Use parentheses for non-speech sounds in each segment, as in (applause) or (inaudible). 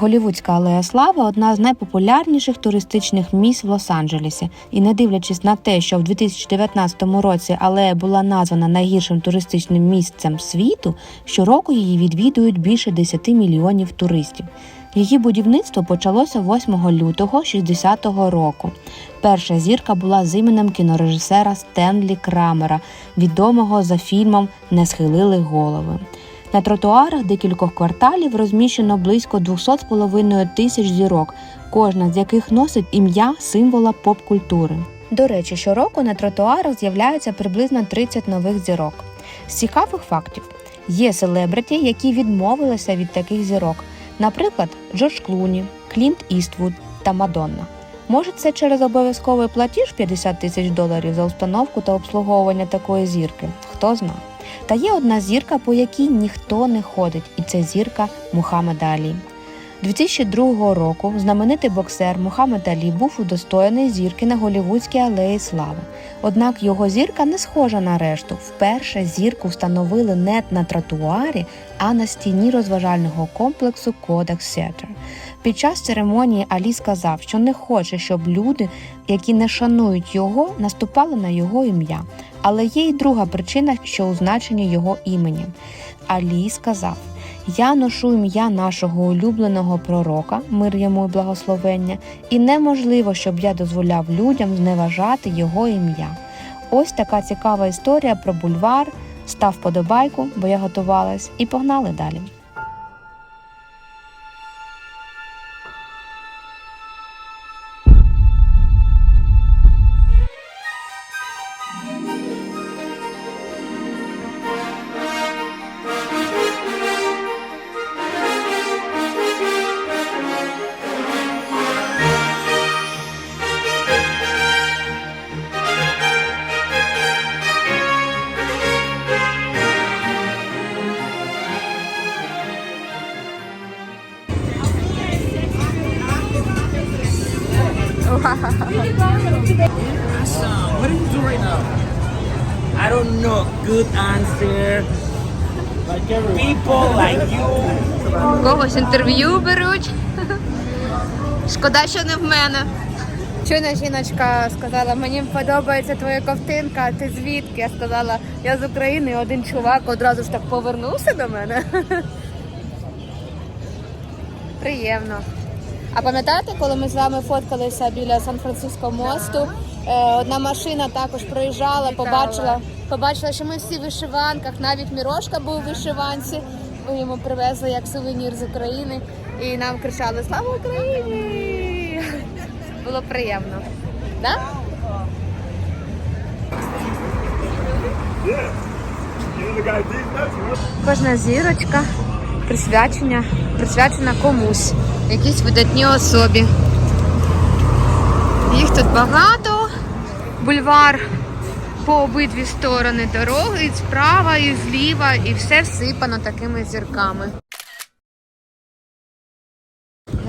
Голівудська алея слави одна з найпопулярніших туристичних місць в Лос-Анджелесі. І не дивлячись на те, що в 2019 році алея була названа найгіршим туристичним місцем світу, щороку її відвідують більше 10 мільйонів туристів. Її будівництво почалося 8 лютого 60-го року. Перша зірка була з іменем кінорежисера Стенлі Крамера, відомого за фільмом Не схилили голови. На тротуарах декількох кварталів розміщено близько 200,5 тисяч зірок, кожна з яких носить ім'я символа поп-культури. До речі, щороку на тротуарах з'являється приблизно 30 нових зірок. З цікавих фактів є селебриті, які відмовилися від таких зірок, наприклад, Джордж Клуні, Клінт Іствуд та Мадонна. Може, це через обов'язковий платіж 50 тисяч доларів за установку та обслуговування такої зірки? Хто знає. Та є одна зірка, по якій ніхто не ходить, і це зірка Мухаммеда Алі. 2002 року знаменитий боксер Мухаммед Алі був удостоєний зірки на Голівудській алеї Слави. Однак його зірка не схожа на решту. Вперше зірку встановили не на тротуарі, а на стіні розважального комплексу Kodak Theater. Під час церемонії Алі сказав, що не хоче, щоб люди, які не шанують його, наступали на його ім'я. Але є й друга причина, що у значенні його імені. Алі сказав: Я ношу ім'я нашого улюбленого пророка, мир йому і благословення, і неможливо, щоб я дозволяв людям зневажати його ім'я. Ось така цікава історія про бульвар. Став подобайку, бо я готувалась, і погнали далі. What are you doing right now? I don't know. Good answer. People like you. Когось інтерв'ю беруть. Шкода, що не в мене. Чуйна жіночка сказала, мені подобається твоя ковтинка, а ти звідки? Я сказала, я з України, і один чувак одразу ж так повернувся до мене. (laughs) Приємно. А пам'ятаєте, коли ми з вами фоткалися біля Сан-Франциско мосту? Е, Одна машина також проїжджала, побачила, побачила, що ми всі в вишиванках, навіть Мірошка був у вишиванці. Ми йому привезли як сувенір з України і нам кричали Слава Україні! Було приємно. Да? Кожна зірочка присвячення, присвячена комусь, якійсь видатній особі. Їх тут багато. Бульвар по обидві сторони дороги, і справа, і зліва, і все всипано такими зірками.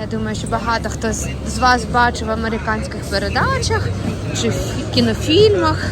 Я думаю, що багато хто з вас бачив в американських передачах чи в кінофільмах.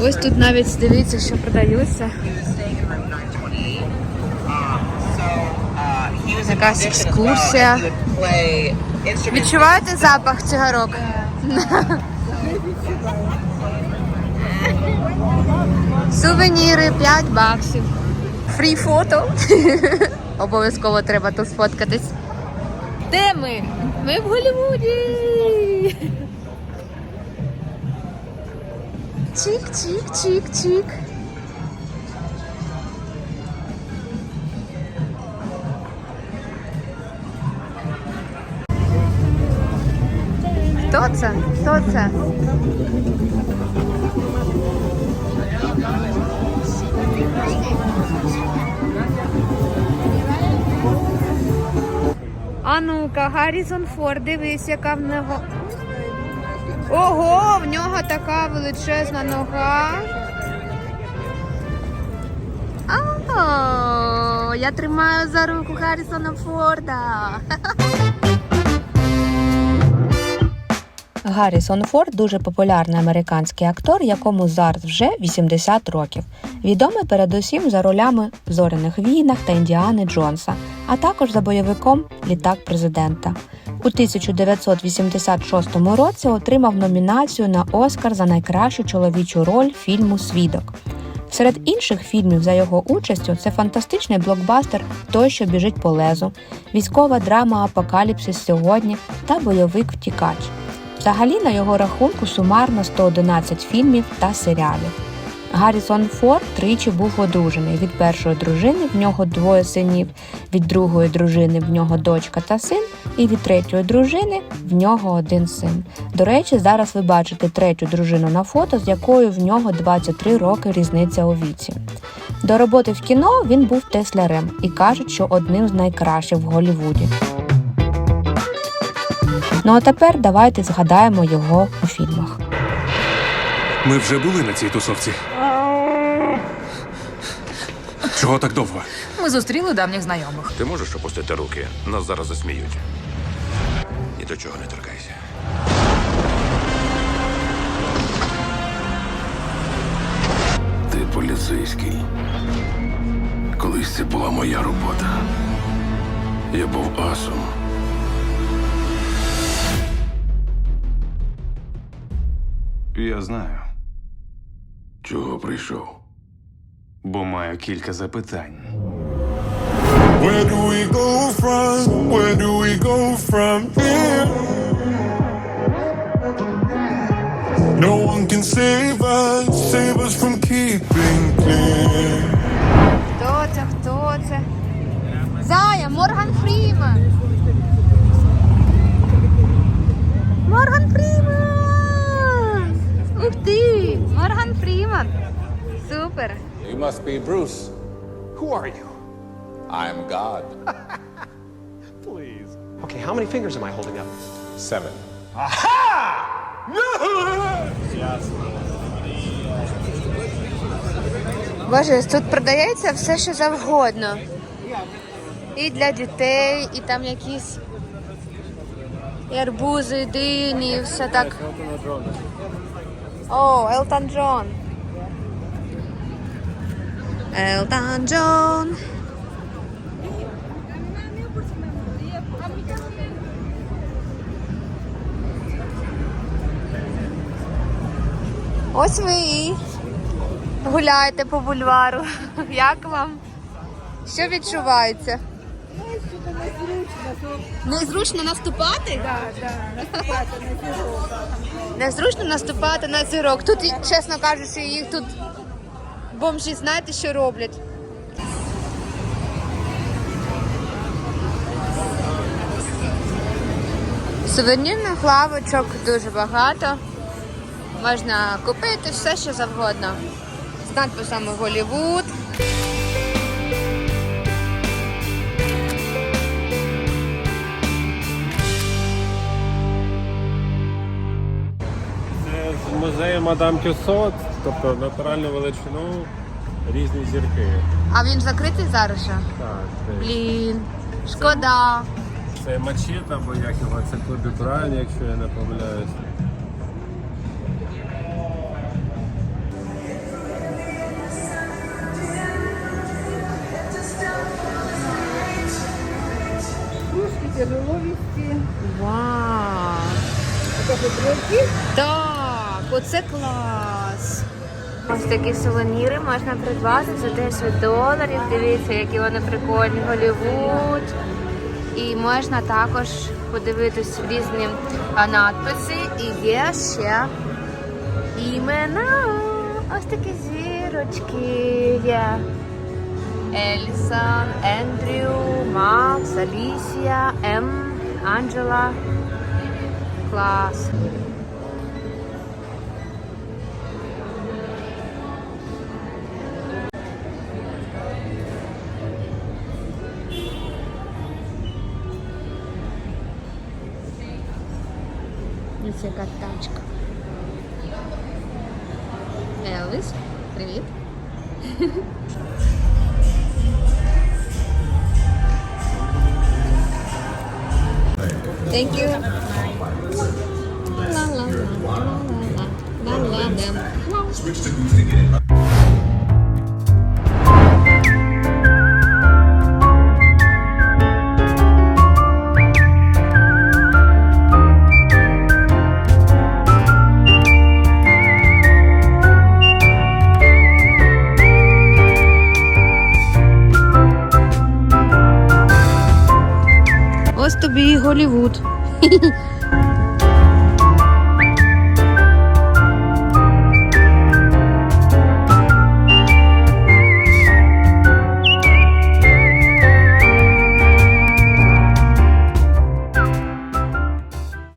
Ось тут навіть дивіться, що продаються. Якась екскурсія. Відчуваєте запах цигарок? Сувеніри 5 баксів. Фрі фото. Обов'язково треба тут сфоткатись. Де ми? Ми в Голлівуді. Чик-чик-чик-чик. Хто це? Хто це? А ну-ка, Гаррісон Форд, дивись, яка в нього. Ого, в нього така величезна нога. О, я тримаю за руку Гаррісона Форда. (laughs) Гаррісон Форд дуже популярний американський актор, якому зараз вже 80 років. Відомий передусім за ролями в зоряних війнах та Індіани Джонса, а також за бойовиком Літак президента. У 1986 році отримав номінацію на Оскар за найкращу чоловічу роль фільму Свідок. Серед інших фільмів за його участю це фантастичний блокбастер Той, що біжить по лезу, військова драма Апокаліпсис сьогодні та бойовик Втікач. Взагалі на його рахунку сумарно 111 фільмів та серіалів. Гаррісон Форд тричі був одружений. Від першої дружини в нього двоє синів, від другої дружини в нього дочка та син, і від третьої дружини в нього один син. До речі, зараз ви бачите третю дружину на фото, з якою в нього 23 роки різниця у віці. До роботи в кіно він був теслярем і кажуть, що одним з найкращих в Голлівуді. Ну а тепер давайте згадаємо його у фільмах. Ми вже були на цій тусовці. Чого так довго? Ми зустріли давніх знайомих. Ти можеш опустити руки? Нас зараз засміють. Ні до чого не торкайся. Ти поліцейський. Колись це була моя робота. Я був асом. Я знаю, Чого прийшов? бо маю кілька запитань. Where do we go from? Where do we go from here? No one can save us, save us from keeping clear. Хто це? Хто це? Зая, Морган Фріман. Морган Фріман! Ух ти! Морган Фріман! Супер! You must be Bruce. Who are you? I'm God. (laughs) Please. Okay, how many fingers am I holding up? Seven. Боже, тут продається все, що завгодно. І для дітей, і там якісь і арбузи, і дині, і все так. О, Елтон Джон. Елтон Джон. Ось ви і гуляєте по бульвару. (laughs) Як вам? Що відчувається? Незручно наступати? Так, так, Незручно наступати на зірок. Тут, чесно кажучи, їх тут бомжі знаєте, що роблять. Сувенірних лавочок дуже багато. Можна купити все, що завгодно. З надписами Голівуд. Музею Мадам Тюсот, тобто натуральну величину, різні зірки. А він закритий зараз ще? Так, Блін, шкода. це мачет, або як його, це Коби Брайан, якщо я не помиляюсь. Оце клас. Ось такі сувеніри можна придбати за 10 доларів. Дивіться, які вони прикольні. Голівуд. І можна також подивитись різні надписи. І є ще імена. Ось такі зірочки є. Ельсон, Ендрю, Макс, Алісія, М, Анджела. Клас. Ось яка тачка. Елвіс, привіт. Thank you. La la Ось тобі і Голівуд. (laughs)